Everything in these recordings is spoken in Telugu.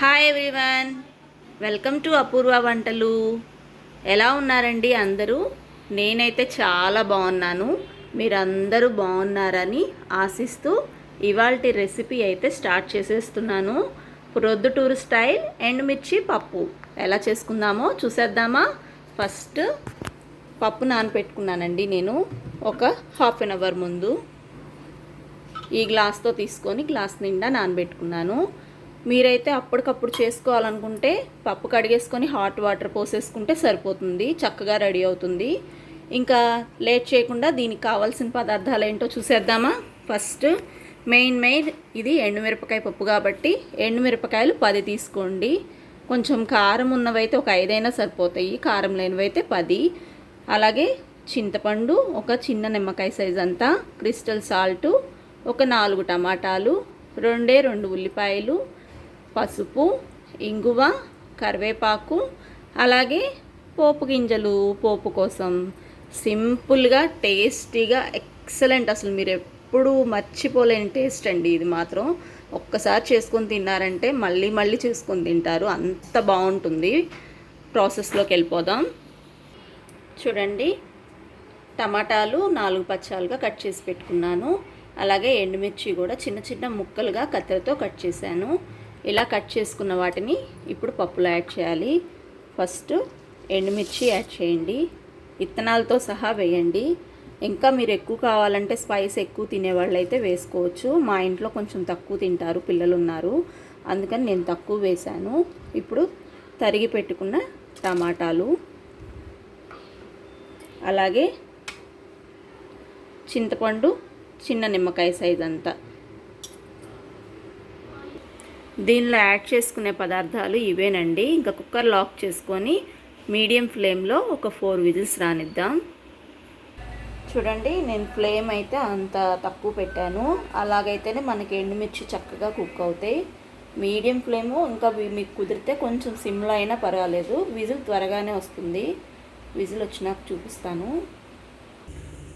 Hi everyone welcome to Apoorva వంటలు ఎలా ఉన్నారండి అందరూ? నేనైతే చాలా బాగున్నాను. మీరందరూ బాగున్నారని ఆశిస్తూ ఇవాళ రెసిపీ అయితే స్టార్ట్ చేసేస్తున్నాను. ప్రొద్దుటూరు స్టైల్ ఎండుమిర్చి పప్పు. ఎలా చేసుకుందామో చూసేద్దామా? ఫస్ట్ పప్పు నానపెట్టుకున్నానండి నేను. ఒక హాఫ్ అన్ అవర్ ముందు. ఈ గ్లాస్తో తీసుకొని గ్లాస్ నిండా నానబెట్టుకున్నాను. మీరైతే అప్పటికప్పుడు చేసుకోవాలనుకుంటే పప్పు కడిగేసుకొని హాట్ వాటర్ పోసేసుకుంటే సరిపోతుంది చక్కగా రెడీ అవుతుంది. ఇంకా లేట్ చేయకుండా దీనికి కావాల్సిన పదార్థాలు ఏంటో చూసేద్దామా? ఫస్ట్ మెయిన్ మెయిన్ ఇది ఎండుమిరపకాయ పప్పు కాబట్టి ఎండుమిరపకాయలు పది తీసుకోండి. కొంచెం కారం ఉన్నవైతే ఒక ఐదైనా సరిపోతాయి కారం లేనివైతే పది. అలాగే చింతపండు ఒక చిన్న నిమ్మకాయ సైజ్ అంతా క్రిస్టల్ సాల్టు ఒక నాలుగు టమాటాలు రెండే రెండు ఉల్లిపాయలు పసుపు ఇంగువ కరివేపాకు అలాగే పోపు గింజలు. పోపు కోసం సింపుల్గా టేస్టీగా ఎక్సలెంట్. అసలు మీరు ఎప్పుడు మర్చిపోలేని టేస్ట్ అండి ఇది మాత్రం. ఒక్కసారి చేసుకొని తిన్నారంటే మళ్ళీ మళ్ళీ చేసుకొని తింటారు. అంత బాగుంటుంది. ప్రాసెస్లోకి వెళ్ళిపోదాం. చూడండి. టమాటాలు నాలుగు పచ్చాలుగా కట్ చేసి పెట్టుకున్నాను. అలాగే ఎండుమిర్చి కూడా చిన్న చిన్న ముక్కలుగా కత్తెరతో కట్ చేశాను. ఇలా కట్ చేసుకున్న వాటిని ఇప్పుడు పప్పులో యాడ్ చేయాలి. ఫస్ట్ ఎండుమిర్చి యాడ్ చేయండి. విత్తనాలతో సహా వేయండి. ఇంకా మీరు ఎక్కువ కావాలంటే స్పైస్ ఎక్కువ తినేవాళ్ళు అయితే వేసుకోవచ్చు. మా ఇంట్లో కొంచెం తక్కువ తింటారు పిల్లలు ఉన్నారు అందుకని నేను తక్కువ వేశాను. ఇప్పుడు తరిగి పెట్టుకున్న టమాటాలు. అలాగే చింతపండు చిన్న నిమ్మకాయ సైజ్ అంతా. దీనిలో యాడ్ చేసుకునే పదార్థాలు ఇవేనండి. ఇంకా కుక్కర్ లాక్ చేసుకొని మీడియం ఫ్లేమ్లో ఒక ఫోర్ విజిల్స్ రానిద్దాం. చూడండి నేను ఫ్లేమ్ అయితే అంత తక్కువ పెట్టాను. అలాగైతేనే మనకి ఎండుమిర్చి చక్కగా కుక్ అవుతాయి. మీడియం ఫ్లేము ఇంకా మీకు కుదిరితే కొంచెం సిమ్లో అయినా పర్వాలేదు. విజిల్ త్వరగానే వస్తుంది. విజిల్ వచ్చినాక చూపిస్తాను.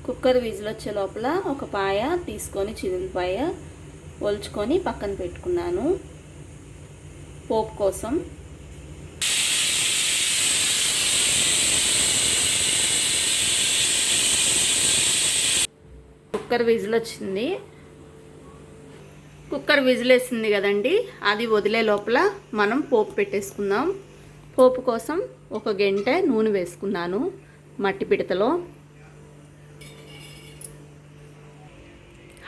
కుక్కర్ విజిల్ వచ్చే లోపల ఒక పాయ తీసుకొని చిదిలిపాయ ఒలుచుకొని పక్కన పెట్టుకున్నాను. పోపు కోసం కుక్కర్ విజిల్ వచ్చింది కుక్కర్ విజిల్ వేసింది కదండి. అది వదిలే లోపల మనం పోపు పెట్టేసుకుందాం. పోపు కోసం ఒక గంట నూనె వేసుకున్నాను మట్టి పిడతలో.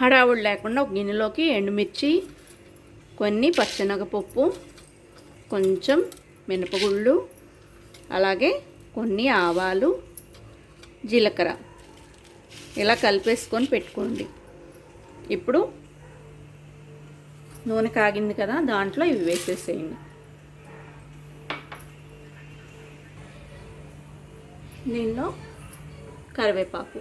హడావుడు లేకుండా ఒక గిన్నెలోకి ఎండుమిర్చి కొన్ని పచ్చనగపప్పు కొంచెం మినపగుళ్ళు అలాగే కొన్ని ఆవాలు జీలకర్ర. ఇలా కలిపేసుకొని పెట్టుకోండి. ఇప్పుడు నూనె కాగింది కదా దాంట్లో ఇవి వేసేసేయండి. దీనిలో కరివేపాకు.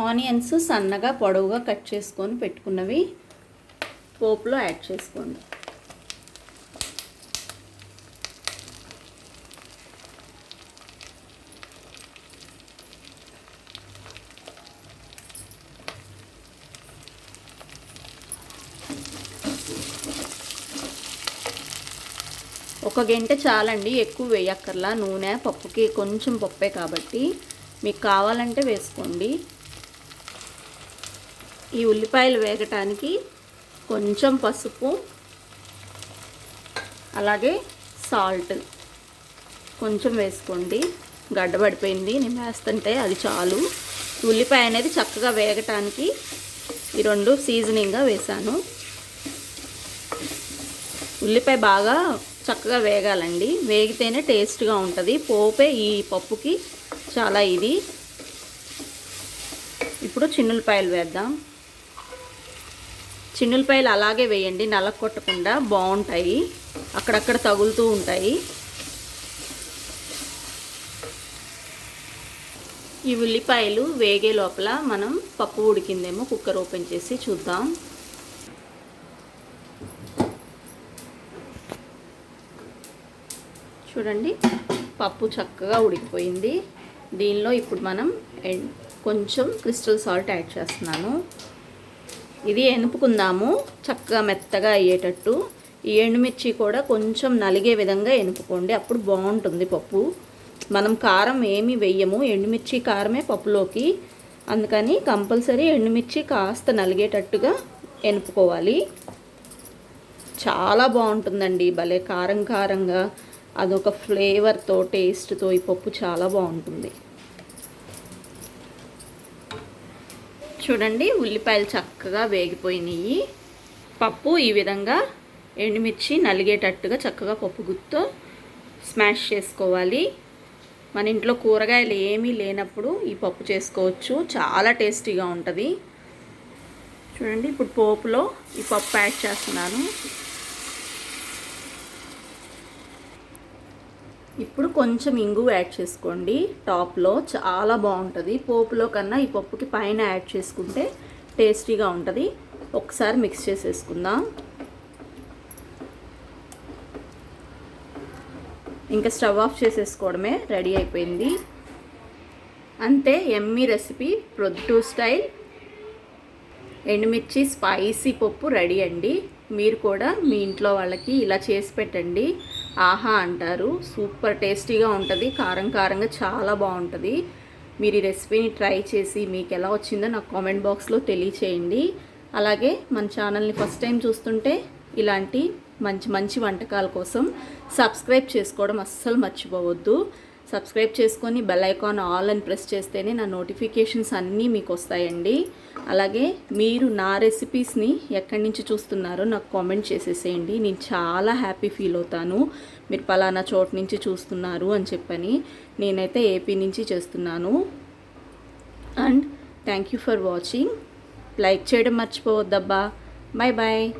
ఆనియన్స్ సన్నగా పొడవుగా కట్ చేసుకొని పెట్టుకున్నవి పోపులో యాడ్ చేసుకోండి. ఒక గంట చాలండి ఎక్కువ వేయక్కర్లా. నూనె పప్పుకి కొంచెం పప్పే కాబట్టి మీకు కావాలంటే వేసుకోండి. ఈ ఉల్లిపాయలు వేగటానికి కొంచెం పసుపు అలాగే సాల్ట్ కొంచెం వేసుకోండి. గడ్డపడిపోయింది నేను వేస్తుంటే అది చాలు. ఉల్లిపాయ అనేది చక్కగా వేగటానికి ఈ రెండు సీజనింగ్గా వేసాను. ఉల్లిపాయ బాగా చక్కగా వేగాలండి. వేగితేనే టేస్ట్గా ఉంటుంది. పోపే ఈ పప్పుకి చాలా ఇది. ఇప్పుడు చిన్నులపాయలు వేద్దాం. చిన్నులపాయలు అలాగే వేయండి నలక కొట్టకుండా బాగుంటాయి. అక్కడక్కడ తగులుతూ ఉంటాయి. ఈ ఉల్లిపాయలు వేగే లోపల మనం పప్పు ఉడికిందేమో కుక్కర్ ఓపెన్ చేసి చూద్దాం. చూడండి పప్పు చక్కగా ఉడికిపోయింది. దీనిలో ఇప్పుడు మనం కొంచెం క్రిస్టల్ సాల్ట్ యాడ్ చేస్తున్నాను. ఇది ఎనుపుకుందాము చక్కగా మెత్తగా అయ్యేటట్టు. ఈ ఎండుమిర్చి కూడా కొంచెం నలిగే విధంగా ఎనుపుకోండి అప్పుడు బాగుంటుంది పప్పు. మనం కారం ఏమీ వెయ్యము ఎండుమిర్చి కారమే పప్పులోకి. అందుకని కంపల్సరీ ఎండుమిర్చి కాస్త నలిగేటట్టుగా ఎనుపుకోవాలి. చాలా బాగుంటుందండి భలే కారం కారంగా. అదొక ఫ్లేవర్తో టేస్ట్తో ఈ పప్పు చాలా బాగుంటుంది. చూడండి ఉల్లిపాయలు చక్కగా వేగిపోయినాయి. పప్పు ఈ విధంగా ఎండుమిర్చి నలిగేటట్టుగా చక్కగా పప్పు గుత్తో స్మాష్ చేసుకోవాలి. మన ఇంట్లో కూరగాయలు ఏమీ లేనప్పుడు ఈ పప్పు చేసుకోవచ్చు. చాలా టేస్టీగా ఉంటుంది. చూడండి ఇప్పుడు పోపులో ఈ పప్పు యాడ్ చేస్తున్నాను. ఇప్పుడు కొంచెం ఇంగు యాడ్ చేసుకోండి. టాప్లో చాలా బాగుంటుంది. పోపులో కన్నా ఈ పప్పుకి పైన యాడ్ చేసుకుంటే టేస్టీగా ఉంటుంది. ఒకసారి మిక్స్ చేసేసుకుందాం. ఇంకా స్టవ్ ఆఫ్ చేసేసుకోవడమే రెడీ అయిపోయింది. అంతే ఎమ్మీ రెసిపీ ప్రొద్దు స్టైల్. ఎండుమిర్చి స్పైసీ పప్పు రెడీ అండి. మీరు కూడా మీ ఇంట్లో వాళ్ళకి ఇలా చేసి పెట్టండి. ఆహా అంటారు. సూపర్ టేస్టీగా ఉంటుంది. కారం కారంగా చాలా బాగుంటుంది. మీరు ఈ రెసిపీని ట్రై చేసి మీకు ఎలా వచ్చిందో నాకు కామెంట్ బాక్స్లో తెలియచేయండి. అలాగే మన ఛానల్ని ఫస్ట్ టైం చూస్తుంటే ఇలాంటి మంచి మంచి వంటకాల కోసం సబ్స్క్రైబ్ చేసుకోవడం అస్సలు మర్చిపోవద్దు. సబ్స్క్రైబ్ చేసుకొని బెల్ ఐకాన్ ఆల్ అని ప్రెస్ చేస్తేనే నా నోటిఫికేషన్స్ అన్నీ మీకు వస్తాయండి. అలాగే మీరు నా రెసిపీస్ని ఎక్కడి నుంచి చూస్తున్నారో నాకు కామెంట్ చేసేసేయండి. నేను చాలా హ్యాపీ ఫీల్ అవుతాను. మీరు పలానా చోటు నుంచి చూస్తున్నారు అని చెప్పని నేనైతే ఏపీ నుంచి చేస్తున్నాను. And thank you for watching. Like చేయడం మర్చిపోవద్దబ్బా. Bye bye